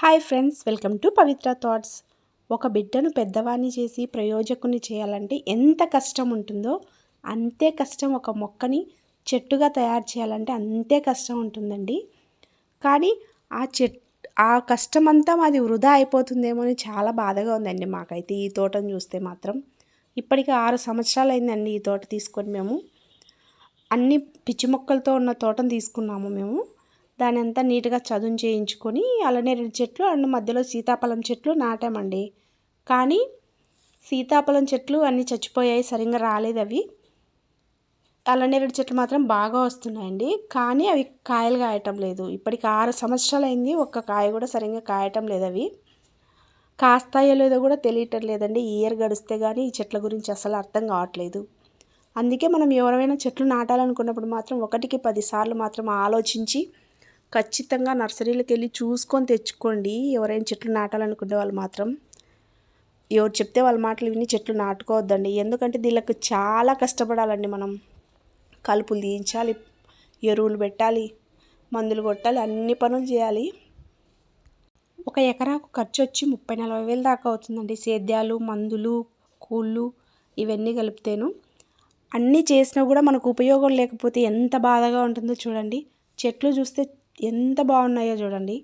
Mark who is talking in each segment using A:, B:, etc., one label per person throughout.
A: Hi friends welcome to Pavitra thoughts. ఒక బిడ్డను పెద్దవాణ్ణి చేసి ప్రయోజకుని చేయాలంటే ఎంత కష్టం ఉంటుందో అంతే కష్టం ఒక మొక్కని చెట్టుగా తయారు చేయాలంటే అంతే కష్టం ఉంటుందండి. కానీ ఆ చెట్ ఆ కష్టం అంతా మాది వృధా అయిపోతుందేమో అని చాలా బాధగా ఉందండి మాకైతే ఈ తోటను చూస్తే మాత్రం. ఇప్పటికి ఆరు సంవత్సరాలు అయిందండి ఈ తోట తీసుకొని మేము. అన్ని పిచ్చి మొక్కలతో ఉన్న తోటను తీసుకున్నాము మేము. దాని అంతా నీట్గా చదును చేయించుకొని అలనేరేడు చెట్లు అండ్ మధ్యలో సీతాఫలం చెట్లు నాటామండి. కానీ సీతాఫలం చెట్లు అన్నీ చచ్చిపోయాయి సరిగ్గా రాలేదు అవి. అలనేరేడు చెట్లు మాత్రం బాగా వస్తున్నాయండి. కానీ అవి కాయలు కాయటం లేదు. ఇప్పటికి ఆరు సంవత్సరాలు అయింది ఒక్క కాయ కూడా సరిగ్గా కాయటం లేదు అవి. కాస్తాయో లేదో కూడా తెలియటం లేదండి ఇయర్ గడిస్తే కానీ ఈ చెట్ల గురించి అసలు అర్థం కావట్లేదు. అందుకే మనం ఎవరైనా చెట్లు నాటాలనుకున్నప్పుడు మాత్రం ఒకటికి పదిసార్లు మాత్రం ఆలోచించి ఖచ్చితంగా నర్సరీలకు వెళ్ళి చూసుకొని తెచ్చుకోండి. ఎవరైనా చెట్లు నాటాలనుకునే వాళ్ళు మాత్రం ఎవరు చెప్తే వాళ్ళ మాటలు విని చెట్లు నాటుకోవద్దండి. ఎందుకంటే దీనికి చాలా కష్టపడాలండి మనం. కలుపులు తీయించాలి ఎరువులు పెట్టాలి మందులు కొట్టాలి అన్ని పనులు చేయాలి. ఒక ఎకరాకు ఖర్చు వచ్చి ముప్పై నలభై వేలు దాకా అవుతుందండి. సేద్యాలు మందులు కూళ్ళు ఇవన్నీ కలిపితేను. అన్నీ చేసినా కూడా మనకు ఉపయోగం లేకపోతే ఎంత బాధగా ఉంటుందో చూడండి. చెట్లు చూస్తే ఎంత బాగున్నాయో చూడండి.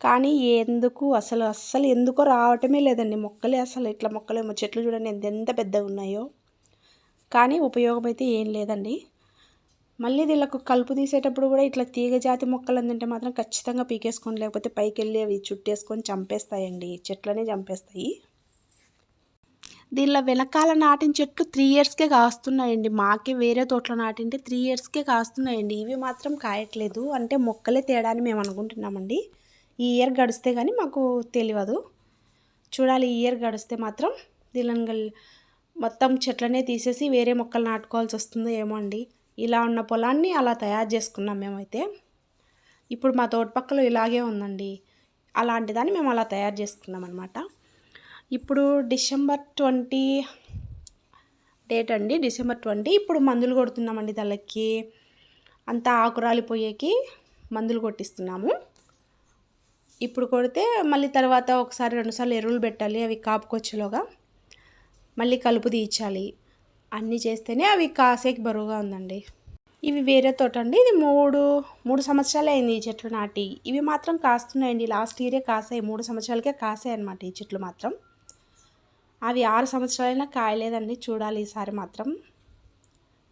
A: కానీ ఎందుకు అసలు అస్సలు ఎందుకో రావటమే లేదండి. మొక్కలే అసలు ఇట్లా మొక్కలేమో చెట్లు చూడండి ఎంత ఎంత పెద్దగా ఉన్నాయో. కానీ ఉపయోగం అయితే ఏం లేదండి. మళ్ళీ వీళ్ళకు కలుపు తీసేటప్పుడు కూడా ఇట్లా తీగ జాతి మొక్కలు అందుంటే మాత్రం ఖచ్చితంగా పీకేసుకోండి. లేకపోతే పైకి వెళ్ళి అవి చుట్టేసుకొని చంపేస్తాయండి. చెట్లనే చంపేస్తాయి. దీనిలో వెనకాల నాటిన చెట్లు త్రీ ఇయర్స్కే కాస్తున్నాయండి. మాకే వేరే తోటలో నాటింటే త్రీ ఇయర్స్కే కాస్తున్నాయండి. ఇవి మాత్రం కాయట్లేదు. అంటే మొక్కలే తేడా అని మేము అనుకుంటున్నామండి. ఈ ఇయర్ గడిస్తే కానీ మాకు తెలియదు. చూడాలి ఈ ఇయర్ గడిస్తే మాత్రం దీనిని మొత్తం చెట్లనే తీసేసి వేరే మొక్కలు నాటుకోవాల్సి వస్తుందో ఏమో అండి. ఇలా ఉన్న పొలాన్ని అలా తయారు చేసుకున్నాం మేమైతే. ఇప్పుడు మా తోట పక్కలో ఇలాగే ఉందండి. అలాంటి దాన్ని మేము అలా తయారు చేసుకున్నాం అనమాట ఇప్పుడు డిసెంబర్ ట్వంటీ డేట్ అండి డిసెంబర్ ట్వంటీ. ఇప్పుడు మందులు కొడుతున్నామండి తలకి. అంతా ఆకురాలిపోయేకి మందులు కొట్టిస్తున్నాము. ఇప్పుడు కొడితే మళ్ళీ తర్వాత ఒకసారి రెండుసార్లు ఎరువులు పెట్టాలి అవి కాపుకొచ్చేలోగా. మళ్ళీ కలుపు తీయించాలి. అన్నీ చేస్తేనే అవి కాసేకి బరువుగా ఉందండి. ఇవి వేరే తోట అండి ఇది మూడు మూడు సంవత్సరాలు అయింది ఈ చెట్లు నాటి. ఇవి మాత్రం కాస్తున్నాయండి. లాస్ట్ ఇయరే కాసాయి. మూడు సంవత్సరాలకే కాసాయి అనమాట ఈ చెట్లు మాత్రం. అవి ఆరు సంవత్సరాలైనా కాయలేదండి. చూడాలి ఈసారి మాత్రం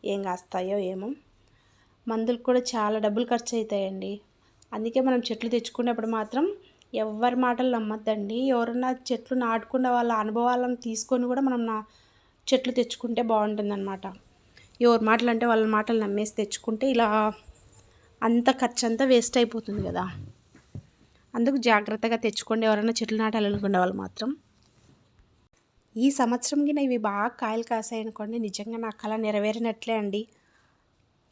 A: ఏం కాస్తాయో ఏమో. మందులకు కూడా చాలా డబ్బులు ఖర్చు అవుతాయండి అందుకే మనం చెట్లు తెచ్చుకునేప్పుడు మాత్రం ఎవరి మాటలు నమ్మద్దండి. ఎవరన్నా చెట్లు నాటుకున్న వాళ్ళ అనుభవాలను తీసుకొని కూడా మనం నా చెట్లు తెచ్చుకుంటే బాగుంటుందన్నమాట. ఎవరి మాటలు అంటే వాళ్ళ మాటలు నమ్మేసి తెచ్చుకుంటే ఇలా అంత ఖర్చు అంతా వేస్ట్ అయిపోతుంది కదా. అందుకు జాగ్రత్తగా తెచ్చుకోండి. ఎవరైనా చెట్లు నాటాలనుకునే వాళ్ళు మాత్రం. ఈ సంవత్సరంకి ఇవి బాగా కాయలు కాసాయి అనుకోండి నిజంగా నా కళ నెరవేరినట్లే అండి.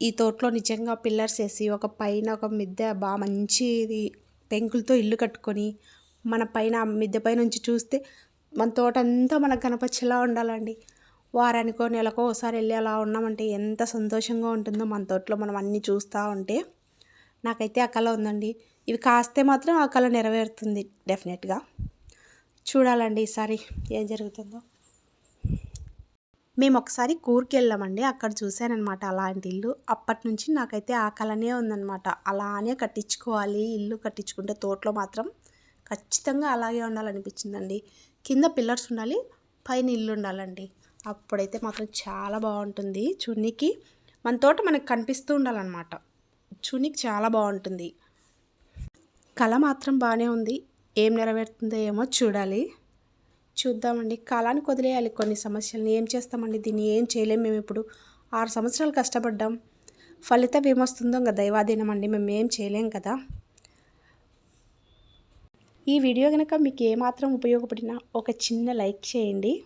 A: ఈ తోటలో నిజంగా పిల్లర్స్ వేసి ఒక పైన ఒక మిద్దె బాగా మంచిది పెంకులతో ఇల్లు కట్టుకొని మన పైన మిద్దె పై నుంచి చూస్తే మన తోట అంతా మనకు కనపచ్చేలా ఉండాలండి. వారానికో నెలకో ఒకసారి వెళ్ళి అలా ఉన్నామంటే ఎంత సంతోషంగా ఉంటుందో మన తోటలో మనం అన్నీ చూస్తూ ఉంటే. నాకైతే ఆ కళ ఉందండి. ఇవి కాస్తే మాత్రం ఆ కళ నెరవేరుతుంది డెఫినెట్గా. చూడాలండి ఈసారి ఏం జరుగుతుందో. మేము ఒకసారి కూర్కి వెళ్ళామండి అక్కడ చూశానమాట అలాంటి ఇల్లు. అప్పటి నుంచి నాకైతే ఆ కళనే ఉందన్నమాట. అలానే కట్టించుకోవాలి. ఇల్లు కట్టించుకుంటే తోటలో మాత్రం ఖచ్చితంగా అలాగే ఉండాలనిపించిందండి. కింద పిల్లర్స్ ఉండాలి పైన ఇల్లు ఉండాలండి. అప్పుడైతే మాత్రం చాలా బాగుంటుంది. చున్నీకి మన తోట మనకు కనిపిస్తూ ఉండాలన్నమాట. చున్నీకి చాలా బాగుంటుంది. కళ మాత్రం బాగానే ఉంది. ఏం నెరవేరుతుందో ఏమో చూడాలి. చూద్దామండి. కాలానికి వదిలేయాలి కొన్ని సమస్యలను. ఏం చేస్తామండి? దీన్ని ఏం చేయలేము మేము ఇప్పుడు. ఆరు సంవత్సరాలు కష్టపడ్డాం. ఫలితం ఏమొస్తుందో ఇంకా దైవాధీనం అండి. మేము ఏం చేయలేం కదా. ఈ వీడియో కనుక మీకు ఏమాత్రం ఉపయోగపడినా ఒక చిన్న లైక్ చేయండి.